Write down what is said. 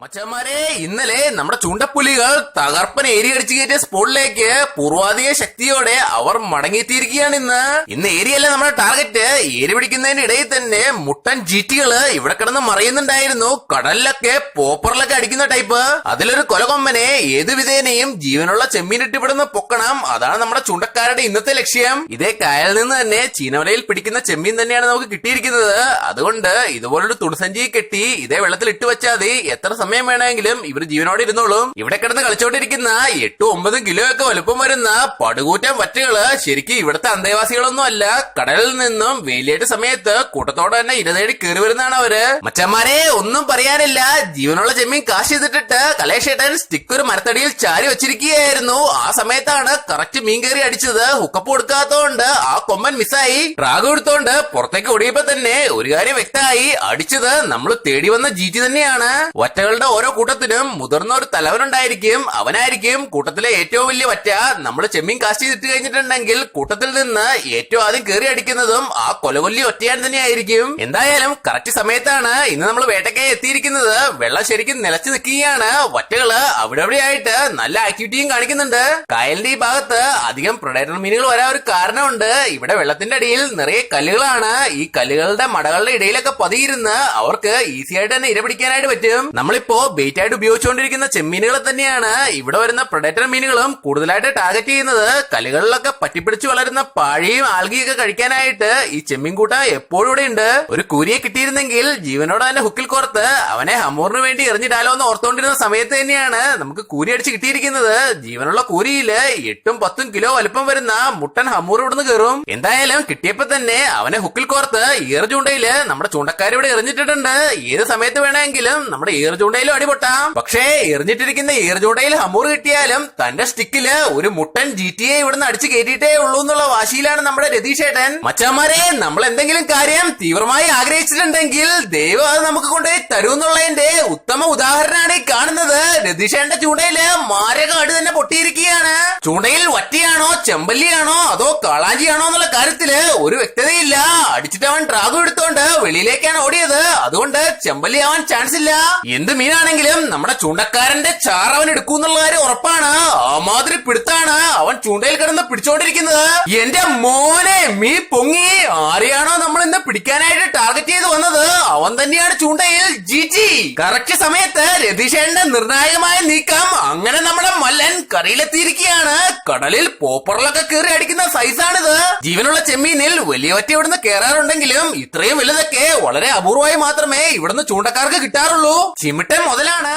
മച്ചന്മാരെ ഇന്നലെ നമ്മുടെ ചൂണ്ടപ്പുലികൾ തകർപ്പൻ ഏരി അടിച്ചു കയറ്റിയ സ്പോട്ടിലേക്ക് പൂർവാധിക ശക്തിയോടെ അവർ മടങ്ങിയെത്തിയിരിക്കുകയാണ് ഇന്ന്. ഇന്ന് ഏരിയല്ല നമ്മുടെ ടാർഗറ്റ്. ഏരി പിടിക്കുന്നതിന്റെ ഇടയിൽ തന്നെ മുട്ടൻ ജീറ്റികൾ ഇവിടെ കിടന്ന് മറിയുന്നുണ്ടായിരുന്നു. കടലിലൊക്കെ പോപ്പറിലൊക്കെ അടിക്കുന്ന ടൈപ്പ്. അതിലൊരു കൊലകൊമ്പനെ ഏത് വിധേനയും ജീവനുള്ള ചെമ്മീനിട്ടിവിടുന്ന് പൊക്കണം. അതാണ് നമ്മുടെ ചൂണ്ടക്കാരുടെ ഇന്നത്തെ ലക്ഷ്യം. ഇതേ കായലിൽ നിന്ന് തന്നെ ചീനവലയിൽ പിടിക്കുന്ന ചെമ്മീൻ തന്നെയാണ് നമുക്ക് കിട്ടിയിരിക്കുന്നത്. അതുകൊണ്ട് ഇതുപോലൊരു തുണിസഞ്ചി കെട്ടി ഇതേ വെള്ളത്തിൽ ഇട്ടുവച്ചാൽ എത്ര സമയം വേണമെങ്കിലും ഇവർ ജീവനോടെ ഇരുന്നോളും. ഇവിടെ കിടന്ന് കളിച്ചോണ്ടിരിക്കുന്ന എട്ടും ഒമ്പതും കിലോ ഒക്കെ വലുപ്പം വരുന്ന പടുകൂറ്റൻ വറ്റുകൾ ശരിക്കും ഇവിടുത്തെ അന്തേവാസികളൊന്നും അല്ല. കടലിൽ നിന്നും വേലിയേറ്റ സമയത്ത് കൂട്ടത്തോടെ തന്നെ ഇരതേടി കയറി വരുന്നതാണ് അവർ. മച്ചന്മാരെ ഒന്നും പറയാനില്ല. ജീവനുള്ള ചെമ്മീൻ കാശ് ചെയ്തിട്ടിട്ട് കലേഷേട്ടൻ സ്റ്റിക്ക് ഒരു മരത്തടിയിൽ ചാരി വെച്ചിരിക്കുകയായിരുന്നു. ആ സമയത്താണ് കറക്റ്റ് മീൻ കയറി അടിച്ചത്. ഹുക്കപ്പ് കൊടുക്കാത്തോണ്ട് ആ കൊമ്പൻ മിസ്സായി. ട്രാഗ് എടുത്തോണ്ട് പുറത്തേക്ക് ഓടിയപ്പോ തന്നെ ഒരു കാര്യം വ്യക്തമായി. അടിച്ചത് നമ്മൾ തേടി വന്ന ജീറ്റി തന്നെയാണ്. വറ്റകളുടെ ഓരോ കൂട്ടത്തിനും മുതിർന്ന ഒരു തലവനുണ്ടായിരിക്കും അവനായിരിക്കും. കൂട്ടത്തിലെ ഏറ്റവും വലിയ വറ്റ നമ്മൾ ചെമ്മീൻ കാസ്റ്റ് ചെയ്തിട്ട് കഴിഞ്ഞിട്ടുണ്ടെങ്കിൽ കൂട്ടത്തിൽ നിന്ന് ഏറ്റവും ആദ്യം കയറി അടിക്കുന്നതും ആ കൊലകൊല്ലി ഒറ്റയാൻ തന്നെയായിരിക്കും. എന്തായാലും കറക്റ്റ് സമയത്താണ് ഇന്ന് നമ്മൾ വേട്ടക്കായി എത്തിയിരിക്കുന്നത്. വെള്ളം ശരിക്കും നിലച്ചു നിൽക്കുകയാണ്. വറ്റകൾ അവിടെ നല്ല ആക്ടിവിറ്റിയും കാണിക്കുന്നുണ്ട്. കായലിന്റെ ഈ ഭാഗത്ത് അധികം പ്രൊഡേറ്റർ മീനുകൾ വരാൻ ഒരു കാരണമുണ്ട്. ഇവിടെ വെള്ളത്തിന്റെ അടിയിൽ നിറയെ കല്ലുകളാണ്. ഈ കല്ലുകളുടെ മടകളുടെ ഇടയിലൊക്കെ പതിയിരുന്ന് അവർക്ക് ഈസി ആയിട്ട് തന്നെ ഇര പിടിക്കാനായിട്ട് പറ്റും. നമ്മളിപ്പോ ബെയ്റ്റ് ആയിട്ട് ഉപയോഗിച്ചുകൊണ്ടിരിക്കുന്ന ചെമ്മീനുകളെ തന്നെയാണ് ഇവിടെ വരുന്ന പ്രൊഡക്റ്റർ മീനുകളും കൂടുതലായിട്ട് ടാർഗറ്റ് ചെയ്യുന്നത്. കലുകളിലൊക്കെ പറ്റിപ്പിടിച്ച് വളരുന്ന പാഴിയും ആൽഗിയൊക്കെ കഴിക്കാനായിട്ട് ഈ ചെമ്മീൻ കൂട്ട എപ്പോഴും ഇവിടെ ഉണ്ട്. ഒരു കൂരിയെ കിട്ടിയിരുന്നെങ്കിൽ ജീവനോടെ തന്നെ ഹുക്കിൽ കോർത്ത് അവനെ ഹമൂറിന് വേണ്ടി എറിഞ്ഞിടാലോ എന്ന് ഓർത്തുകൊണ്ടിരുന്ന സമയത്ത് തന്നെയാണ് നമുക്ക് കൂരി അടിച്ച് കിട്ടിയിരിക്കുന്നത്. ജീവനുള്ള കൂരിയിൽ എട്ടും പത്തും കിലോ വലുപ്പം വരുന്ന മുട്ടൻ ഹമൂർ ഇവിടുന്ന് കയറും എന്തായാലും കിട്ടിയപ്പോ തന്നെ അവനെ ഹുക്കിൽ കോർത്ത് ഈർ ചൂണ്ടയിൽ നമ്മുടെ ചൂണ്ടക്കാരിവിടെ എറിഞ്ഞിട്ടിട്ടുണ്ട്. ഏത് സമയത്ത് വേണമെങ്കിലും നമ്മുടെ ഈർ ചൂണ്ടയിലും അടിപൊട്ടാം പക്ഷേ എറിഞ്ഞിട്ടിരിക്കുന്ന ഈർ ചൂണ്ടയിൽ ഹമൂർ കിട്ടിയാലും തന്റെ സ്റ്റിക്കിൽ ഒരു മുട്ടൻ ജി ടി എ ഇവിടുന്ന് അടിച്ചു കയറ്റിയിട്ടേ ഉള്ളൂ എന്നുള്ള വാശിയിലാണ് നമ്മുടെ രതീഷേട്ടൻ. മച്ചാമാരെ നമ്മൾ എന്തെങ്കിലും കാര്യം തീവ്രമായി ആഗ്രഹിച്ചിട്ടുണ്ടെങ്കിൽ ദൈവം അത് നമുക്ക് കൊണ്ടുപോയി തരുമെന്നുള്ളതിന്റെ ഉത്തമ ഉദാഹരണമാണ് ഈ കാണുന്നത്. രതീഷേട്ടന്റെ ചൂണ്ടയിൽ മാരകാട് തന്നെ പൊട്ടിയിരിക്കുകയാണ്. ചൂണ്ടയിൽ വറ്റിയാണോ ചെമ്പല്ലിയാണോ അതോ കാളാഞ്ചിയാണോ കാര്യത്തിൽ ഒരു വ്യക്തതയില്ല. അടിച്ചിട്ട് അവൻ ഡ്രാഗോ എടുത്തോണ്ട് വെളിയിലേക്കാണ് ഓടിയത്. അതുകൊണ്ട് ചെമ്പല്ലി ആവാൻ ചാൻസ് ഇല്ല. എന്ത് മീനാണെങ്കിലും നമ്മുടെ ചൂണ്ടക്കാരന്റെ ചാറ് അവൻ എടുക്കൂന്നുള്ള കാര്യം ഉറപ്പാണ്. ആ മാതിരി പിടുത്താണ് അവൻ ചൂണ്ടയിൽ കിടന്ന് പിടിച്ചോണ്ടിരിക്കുന്നത്. എന്റെ മോനെ മീ പൊങ്ങി. ആരെയാണോ നമ്മൾ ഇന്ന് പിടിക്കാനായിട്ട് ടാർഗറ്റ് ചെയ്ത് വന്നത്? അവൻ തന്നെയാണ് ചൂണ്ടയിൽ. ജിജി കറക്റ്റ് സമയത്ത് രതീഷേന്റെ നിർണായകമായ നീക്കം. അങ്ങനെ നമ്മുടെ മല്ലൻ കറിയിലെത്തിയിരിക്കുകയാണ് കടലിൽ പോപ്പറിലൊക്കെ കയറി അടിക്കുന്ന സൈസാണിത് ജീവനുള്ള ചെമ്മീനിൽ വലിയ ഒറ്റ ഇവിടുന്ന് കയറാറുണ്ടെങ്കിലും ഇത്രയും വലുതൊക്കെ വളരെ അപൂർവമായി മാത്രമേ ഇവിടുന്ന് ചൂണ്ടക്കാർക്ക് കിട്ടാറുള്ളൂ. ചിമിട്ടൻ മുതലാണ്.